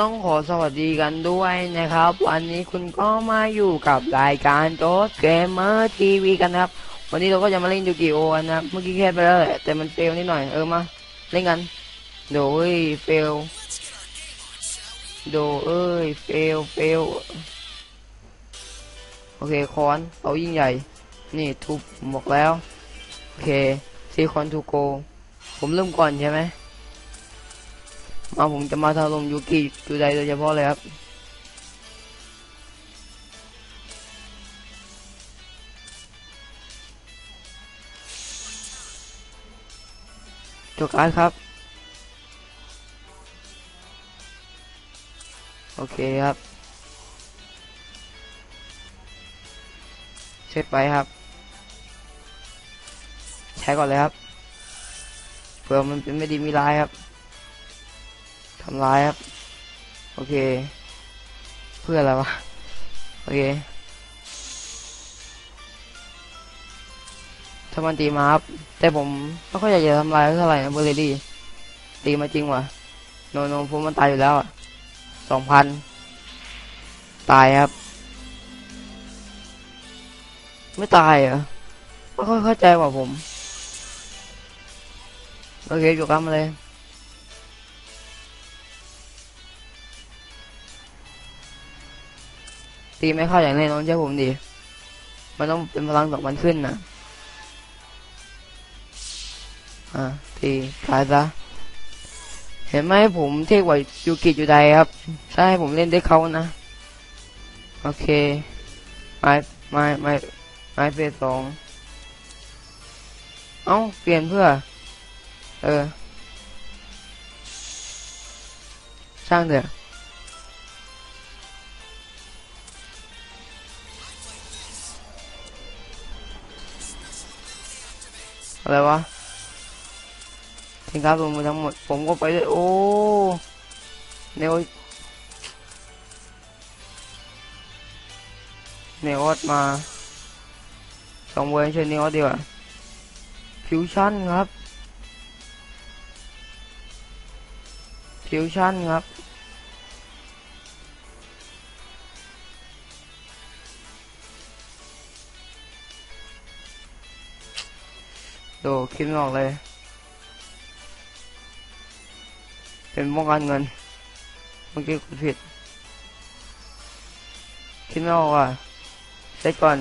ต้องขอสวัสดีกันด้วยนะครับ วันนี้คุณก็มาอยู่กับรายการโจ๊กเกมเมอร์ทีวีกันครับ วันนี้เราก็จะมาเล่นยูกิโอกันนะครับ เมื่อกี้แค่ไปแล้วแหละแต่มันเฟลนิดหน่อยเออมาเล่นกันโดยเฟลโดเอ้ยเฟลเฟลโอเคคอนเอายิ่งใหญ่ นี่ทุบหมกแล้ว โอเคซีคอนทูโก ผมเริ่มก่อนใช่ไหม มาผมจะมาถล่มยูกิจูไดโดยเฉพาะเลยครับจบการครับ โอเคครับเสร็จไปครับ ใช้ก่อนเลยครับเผื่อมันเป็นไม่ดีมีร้ายครับำร้ายครับ โอเค เพื่ออะไรวะ โอเคถ้ามันตีมาครับ แต่ผมไม่ค่อยอยากจะทำลายเท่าไหร่นะเบอร์เรดี้ตีมาจริงวะโนโนผมมันตายอยู่แล้วอะสองพันตายครับ ไม่ตายเหรอไม่ค่อยเข้าใจว่ะผม โอเค อยู่กันมาเลย ตีไม่เข้าอย่างแน่นอนใช่ผมดิมันต้องเป็นพลังสองพันขึ้นนะอ่าตีตายซะเห็นไหมผมเท่กว่ายูกิอยู่ใดครับใช่ผมเล่นได้เขานะ โอเคไม้ไม้ไม้ไม้เฟสสองเอ้า เปลี่ยนเพื่อ เออช่างเถอะ อะไรวะทิ้งครับลงมาทั้งหมด ผมก็ไปด้วยโอ้เนวเนวอดมาสองเวอร์ชันเนวอดดีกว่าฟิวชั่นครับฟิวชั่นครับ ดคิดไม่ออกเลย เป็นป้องกันเงิน เมื่อกี้กูผิด คิดไม่ออกอะเซ็ตก่อน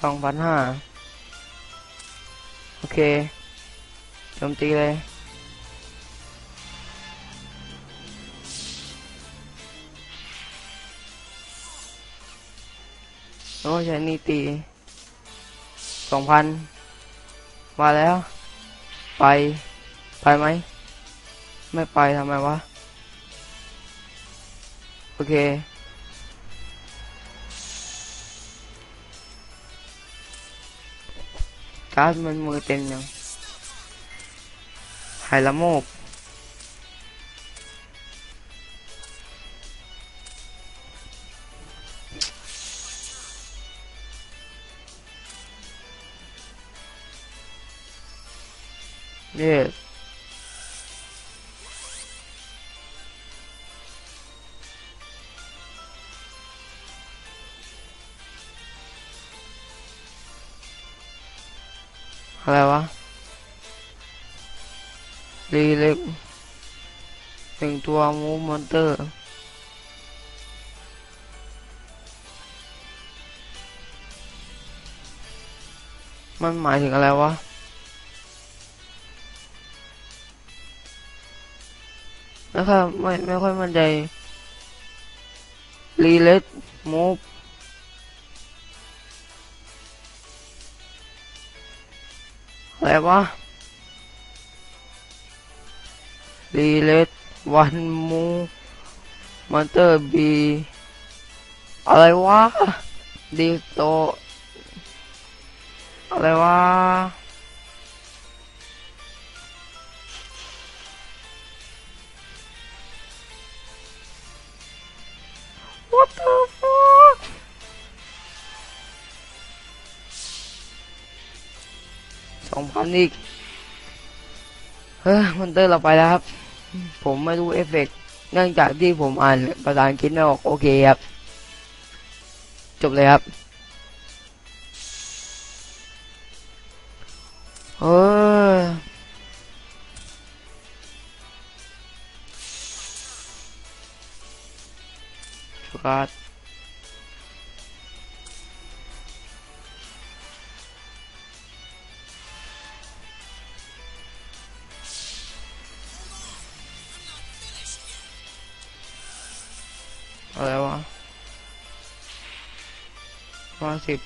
สองพันห้าโอเคโจมตีเลยโอ้ใช้นี่ตี สองพันมาแล้ว ไป ไปไหม ไม่ไปทำไมวะ โอเค การ์ดมันมือเต็มยังไฮละโมก อะไรวะรีเล็กหนึ่งตัวมูมอนเตอร์มันหมายถึงอะไรวะ ไม่ค่อยไม่ไม่ค่อยมั่นใจรีเลทมูฟ อะไรวะรีเลทวันมูมอนเตอร์บีอะไรวะ ดีโต อะไรวะ สองพันอีก เฮ้ยมอนเตอร์เราไปแล้วครับ ผมไม่รู้เอฟเฟกต์เนื่องจากที่ผมอ่านภาษาอังกฤษไม่ออกโอเคครับ จบเลยครับเออสุกัดอะ สิบ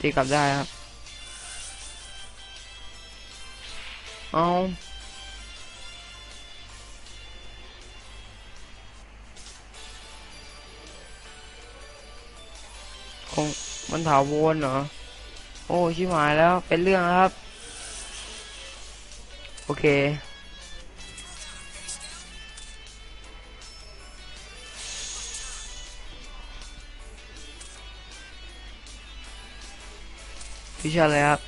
ตีกลับได้ครับ เอาคงมันถาวรเหรอ โอ้ ชิบหายแล้ว เป็นเรื่องครับ โอเค พี่ชาเลยครับ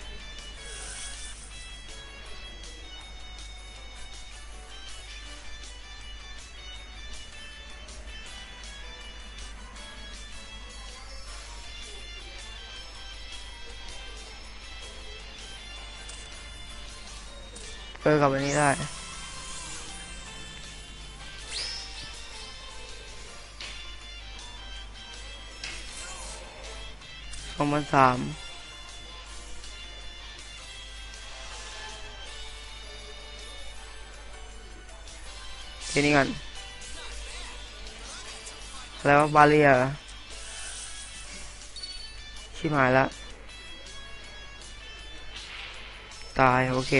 เออกับอันนี้ได้ สองพันสาม ทีนี้กันแล้วบาเลียชิบหายละ ตาย โอเค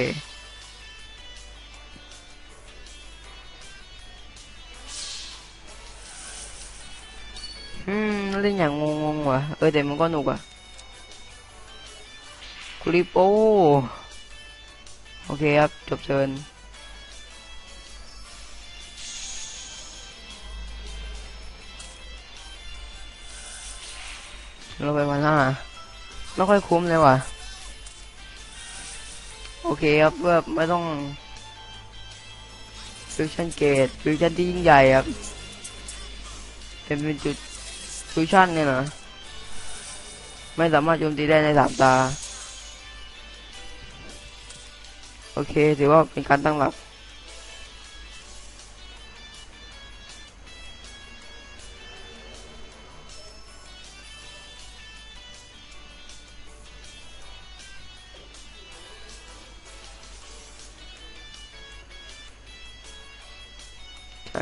อืม เล่นอย่างงงๆว่ะ เออแต่มันก็หนุกอะคุริโปโอเคครับ จบเชิญ เราไปวันหน้าไม่ค่อยคุ้มเลยว่ะ โอเคครับแบบไม่ต้องฟิวชั่นเกตฟิวชั่นที่ยิ่งใหญ่ครับ เป็นเป็นจุดฟิวชั่นเนี่ยนะไม่สามารถโจมตีได้ในสามตา โอเค ถือว่าเป็นการตั้งหลัก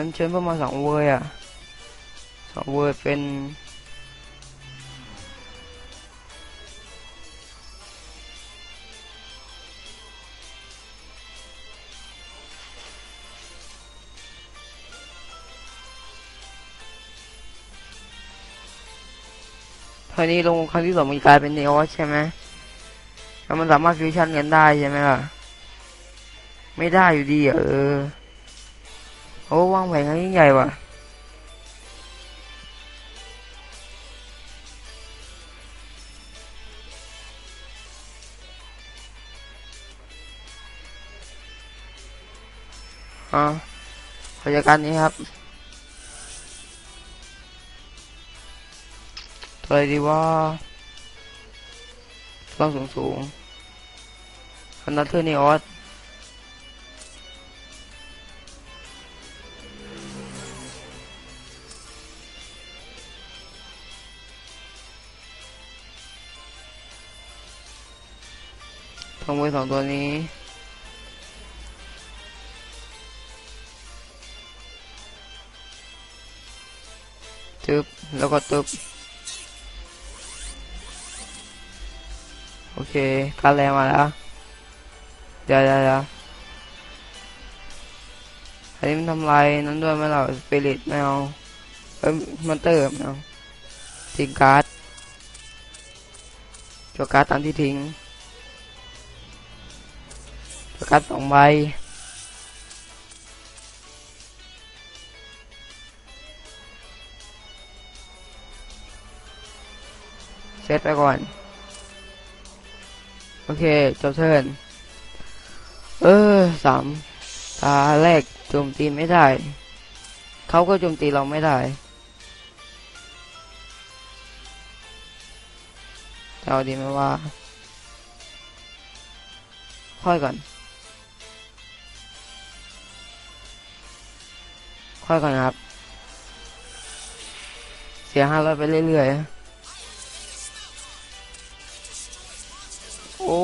อันเชิญเพิ่มมาสองเวอร์อะสองเวอร์เป็นเท่านี้ลงครั้งที่สองมันกลายเป็นเนออสใช่ไหมแล้วมันสามารถฟิวชั่นกันได้ใช่ไหมล่ะ ไม่ได้อยู่ดีอะเออ โอ้วางแผนครั้งยิ่งใหญ่ว่ะอ่าขอจัดการนี้ครับตัวอะไรดีว่าต้องสูงสูงคันดัตเทอร์นีออส สองตัวนี้ ตึบแล้วก็ตึบโอเคการแรงมาแล้วเดี๋ยวเดี๋ยวเดี๋ยวอันนี้มันทำลายนั้นด้วยไหมเราสปิริตไม่เอาเอ้ยมอนเตอร์ไม่เอาทิ้งการ์ดจวการ์ดตามที่ทิ้ง สกัดสองใบเซตไปก่อน โอเค จบเทิร์นเออสามตาแรกโจมตีไม่ได้ เขาก็โจมตีเราไม่ได้เอาดีไหมว่าค่อยก่อน ค่อยก่อนนะครับ เสียห้าร้อยไปเรื่อยๆ โอ้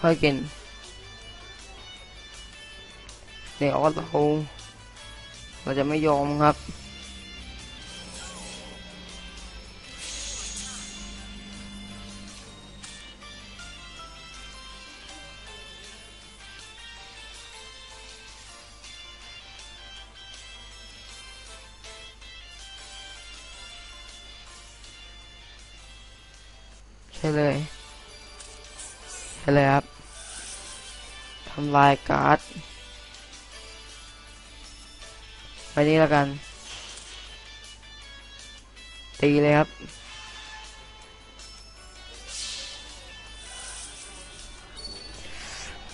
ค่อยกิน เดี๋ยวเราเราจะไม่ยอมครับใช่เลยใช่เลยครับ ทำลายการ์ด ไปนี้แล้วกัน ตีเลยครับ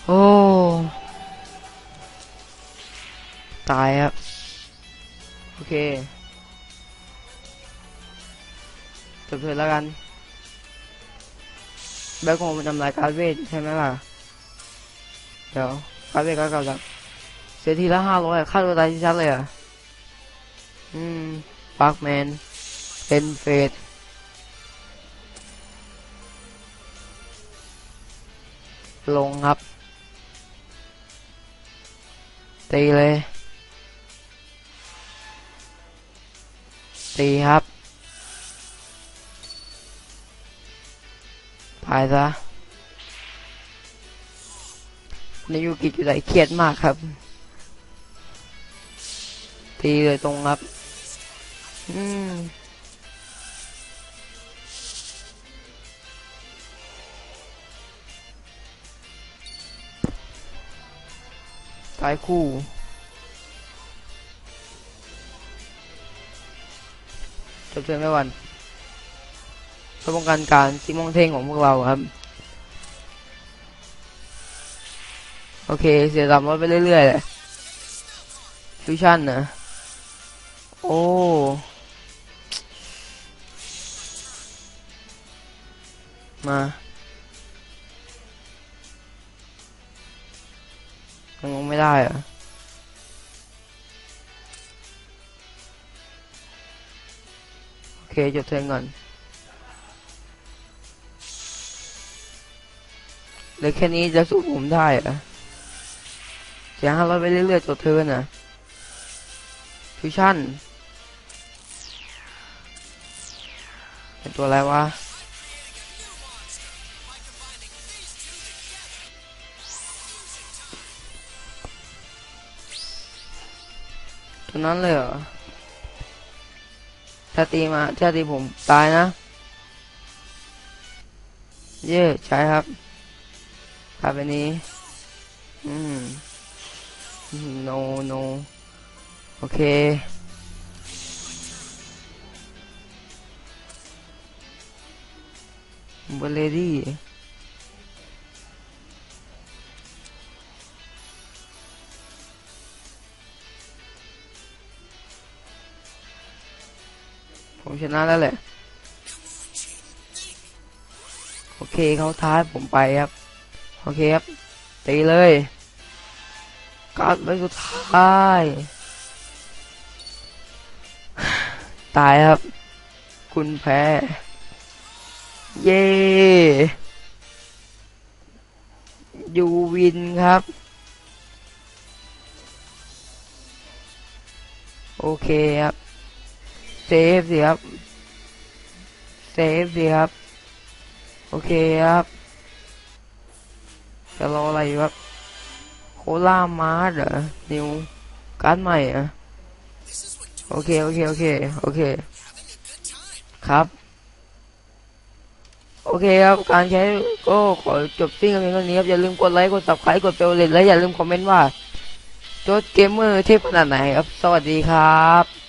โอ้ ตายครับ โอเค จบเถิดแล้วกันแบ็คโฮมันทำลายการ์เวทใช่ไหมล่ะ เดี๋ยวการ์เวทก็กลังเสียทีละห้าร้อยค่าตัวตายที่ชัดเลยอะ อืมปาร์คแมนเป็นเฟสลงครับ ตีเลยตีครับตายซะนายยูกิจุไดเครียดมากครับ ตีเลยตรงครับ อืมตายคู่ จบเทิร์นไม่วันเพื่อป้องกันการซิมองเท่งของพวกเราครับ โอเค เสียสามร้อยไปเรื่อยๆเลยฟิวชั่นนะ โอ้ มายังลงไม่ได้อะโอเคจบเทิร์นก่อนเหลือแค่นี้จะสู้ผมได้เหรอะเสียห้าร้อยไปเรื่อยๆจบเทิร์นนะฟิวชั่นเป็นตัวอะไรวะ นั้นเลยเหรอถ้าตีมาถ้าตีผมตายนะ เย่ใช่ครับภาพแบนี้ อืม no no โอเคเบลเลดี้ ผมชนะแล้วแหละ โอเคเขาท้าผมไปครับ โอเคครับ ตีเลยการ์ดใบสุดท้าย ตายครับ คุณแพ้ เย่ยูวินครับ โอเคครับ เซฟสิครับ เซฟสิครับ โอเคครับ จะรออะไรอยู่ครับ โคล่ามาร์เหรอนิว การ์ดใหม่อะโอเค โอเค โอเค โอเค ครับ โอเคครับ การใช้ก็ขอจบสิ้นกันเพียงเท่านี้ครับ อย่าลืมกดไลค์ กด subscribe กดเบลเลยและอย่าลืมคอมเมนต์ว่าโจทย์เกมเมอร์เทพขนาดไหนครับ สวัสดีครับ